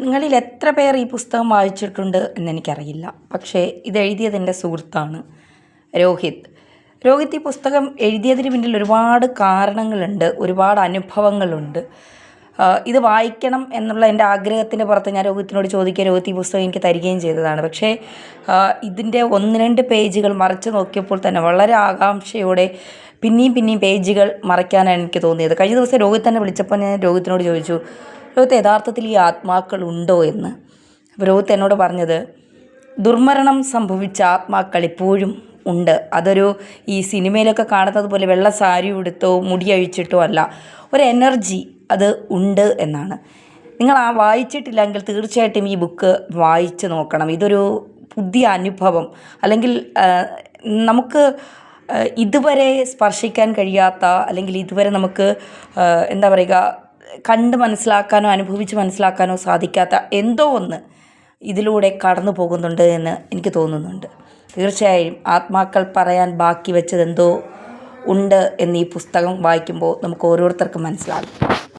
നിങ്ങളിൽ എത്ര പേർ ഈ പുസ്തകം വായിച്ചിട്ടുണ്ട് എന്നെനിക്കറിയില്ല. പക്ഷേ ഇത് എഴുതിയത് എന്റെ സുഹൃത്താണ് രോഹിത്. രോഹിത് ഈ പുസ്തകം എഴുതിയതിന് പിന്നിൽ ഒരുപാട് കാരണങ്ങളുണ്ട് ഒരുപാട് അനുഭവങ്ങളുണ്ട്. ഇത് വായിക്കണം എന്നുള്ള എന്റെ ആഗ്രഹത്തിന്റെ പുറത്ത് ഞാൻ രോഹിത്തിനോട് ചോദിക്കുക രോഹിത് ഈ പുസ്തകം എനിക്ക് തരികയും ചെയ്തതാണ്. പക്ഷേ ഇതിന്റെ ഒന്ന് രണ്ട് പേജുകൾ മറിച്ച് നോക്കിയപ്പോൾ തന്നെ വളരെ ആകാംക്ഷയോടെ പിന്നെയും പിന്നെയും പേജുകൾ മറയ്ക്കാനാണ് എനിക്ക് തോന്നിയത്. കഴിഞ്ഞ ദിവസം രോഹിത് തന്നെ വിളിച്ചപ്പോൾ ഞാൻ രോഹിത്തിനോട് ചോദിച്ചു രോഹിത്ത് യഥാർത്ഥത്തിൽ ഈ ആത്മാക്കൾ ഉണ്ടോ എന്ന്. അപ്പോൾ എന്നോട് പറഞ്ഞത് ദുർമരണം സംഭവിച്ച ആത്മാക്കൾ ഇപ്പോഴും ഉണ്ട്. അതൊരു ഈ സിനിമയിലൊക്കെ കാണുന്നത് പോലെ വെള്ള സാരി ഉടുത്തോ മുടി അഴിച്ചിട്ടോ അല്ല. ഒരു എനർജി അത് ഉണ്ട് എന്നാണ്. നിങ്ങൾ ആ വായിച്ചിട്ടില്ലെങ്കിൽ തീർച്ചയായിട്ടും ഈ ബുക്ക് വായിച്ച് നോക്കണം. ഇതൊരു പുതിയ അനുഭവം. അല്ലെങ്കിൽ നമുക്ക് ഇതുവരെ സ്പർശിക്കാൻ കഴിയാത്ത അല്ലെങ്കിൽ ഇതുവരെ നമുക്ക് എന്താ പറയുക കണ്ട് മനസ്സിലാക്കാനോ അനുഭവിച്ച് മനസ്സിലാക്കാനോ സാധിക്കാത്ത എന്തോ ഒന്ന് ഇതിലൂടെ കടന്നു പോകുന്നുണ്ട് എന്ന് എനിക്ക് തോന്നുന്നുണ്ട്. തീർച്ചയായും ആത്മാക്കൾ പറയാൻ ബാക്കി വെച്ചതെന്തോ ഉണ്ട് എന്ന് ഈ പുസ്തകം വായിക്കുമ്പോൾ നമുക്ക് ഓരോരുത്തർക്കും മനസ്സിലാകും.